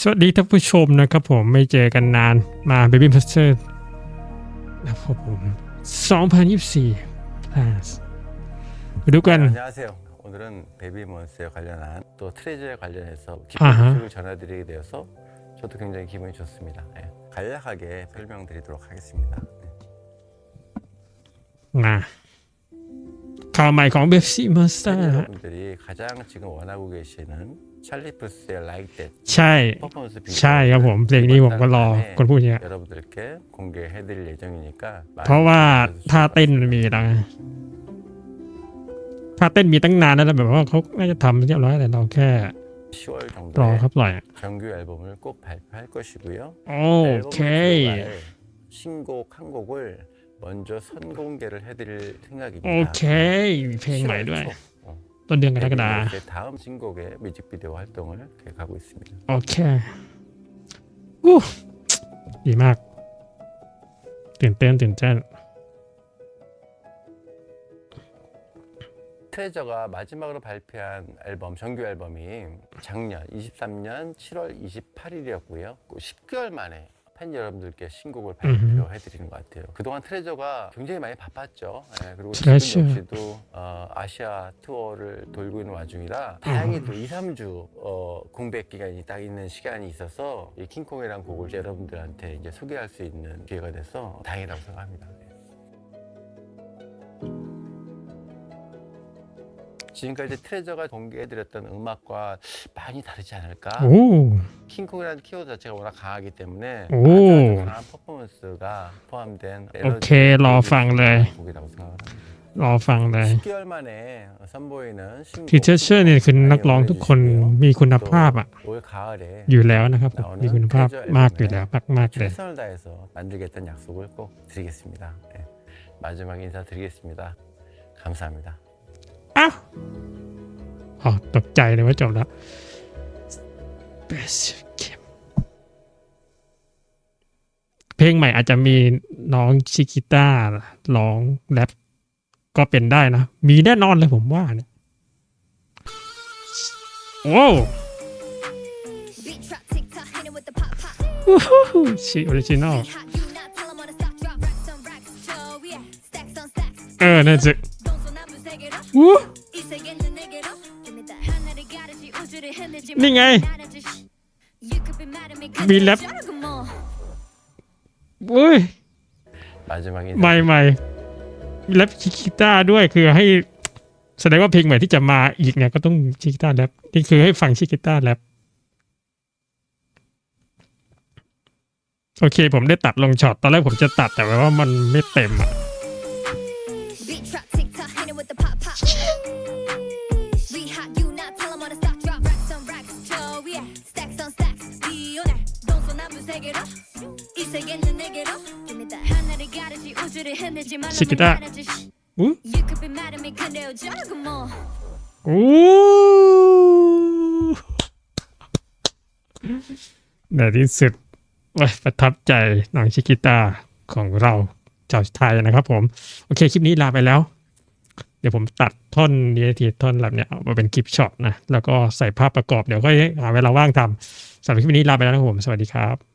สวัสดีท่านผู้ชมนะครับผมไม่เจอกันนานมา Baby Master นะครับผม 2024 Plus ไปดูกัน 네, 안녕하세요. 오늘은 베이비몬스에 관련한 또 트레저에 관련해서 깊은 아하. 소식을 전해드리게 되어서 저도 굉장히 기분이 좋습니다. 예, 간략하게 설명드리도록 하겠습니다. 네. มา ข่าวใหม่ของ Pepsi Monster นะฮะ 여러분들이 가장 지금 원하고 계시는 찰리 푸스의 Like That ใช่ 퍼포먼스 비디오 ใช่ครับผมเพลงนี้ผมก็รอคนพูดเนี่ย 여러분들께 공개해드릴 예정이니까 เพราะว่าท่าเต้นมันมีแล้วไงท่าเต้นมีตั้งนานแล้วนะแบบว่าเขาน่าจะทำเรียบร้อยแต่เราแค่ 10월 รอ 정도에 เขาปล่อย 정규 앨범을 꼭 발표할 것이고요. โอ 앨범을 เค 들어갈 신곡 한 곡을 먼저 선공개를 해드릴 โอ 생각입니다. เคมีเพลงใหม่ด้วย 어, ต้นเดือนกรกฎา 제 다음 신곡의 뮤직비디오 활동을 계획하고 있습니다. โอเคอู้ดีมาก ตื่นเต้นตื่นเต้น 트레저가 마지막으로 발표한 앨범 정규 앨범이 작년 23년 7월 28일이었고요. 10개월 만에 팬 여러분들께 신곡을 발표해 드리는 것 같아요. 그동안 트레저가 굉장히 많이 바빴죠. 예, 그리고 지금 트레저. 역시도 어, 아시아 투어를 돌고 있는 와중이라 다행히도 2, 3주 어, 공백 기간이 딱 있는 시간이 있어서 이 킹콩이라는 곡을 여러분들한테 이제 소개할 수 있는 기회가 돼서 다행이라고 생각합니다. 지금까지 트레저가 공개해드렸던 음악과 많이 다르지 않을까? โอ้ 킹콩이라는 키워드 자체가 워낙 강하기 때문에 오. 아주 강한 퍼포먼스가 포함된 오케이, 러팡เลย 곡이라고 생각합니다. รอฟังเลย 10개월 만에 선보이는 신곡 ทีเชอร์เชอร์เนี่ยคือนักร้องทุกคนมีคุณภาพอ่ะ 올 가을에 อยู่แล้วนะครับผมมีคุณภาพมากอยู่แล้วมากๆเลย 최선을 다해서 만들겠다는 약속을 꼭 드리겠습니다. 네. 마지막 인사드리겠습니다. 감사합니다. อ้าวอ๋อตกใจเลยว่าจบแล้ว Best Game เพลงใหม่อาจจะมีน้องชิกิต้าร้องแรปก็เป็นได้นะ มีแน่นอนเลยผมว่าเนี่ยโอ้ Beat trap, tick tock, hit it with the pop pop. ชิออริจินอล Hot, you not tell 'em on the stock นี่ไง มีแรปอุ้ยใหม่ใหม่มีแรปกิต้าด้วยคือให้แสดงว่าเพลงใหม่ที่จะมาอีกเนี่ยก็ต้องชิกิต้าแรปนี่คือให้ฟังชิกิต้าแรปโอเค ผมได้ตัดลงช็อตตอนแรกผมจะตัดแต่ว่ามันไม่เต็มอะ show yeah. Stacks on stacks. We on that. Don't so 나무 세계로. 이 세계는 내게로. Give me that. 하늘을 가르지 우주를 흔들지. 말로 시키다. 나는 just 우? You could be mad at me. 근데 어쩌라고 뭐. โอ้ในที่สุดว้ยประทับใจน้องชิกิต้าของเราชาวไทยนะครับผม โอเค คลิปนี้ลาไปแล้ว เดี๋ยวผมตัดท่อนนี้ทีท่อนแบบเนี้ยเอามาเป็นคลิปช็อตนะ แล้วก็ใส่ภาพประกอบเดี๋ยวก็หาเวลาว่างทำสำหรับคลิปนี้ลาไปแล้วนะครับผม สวัสดีครับ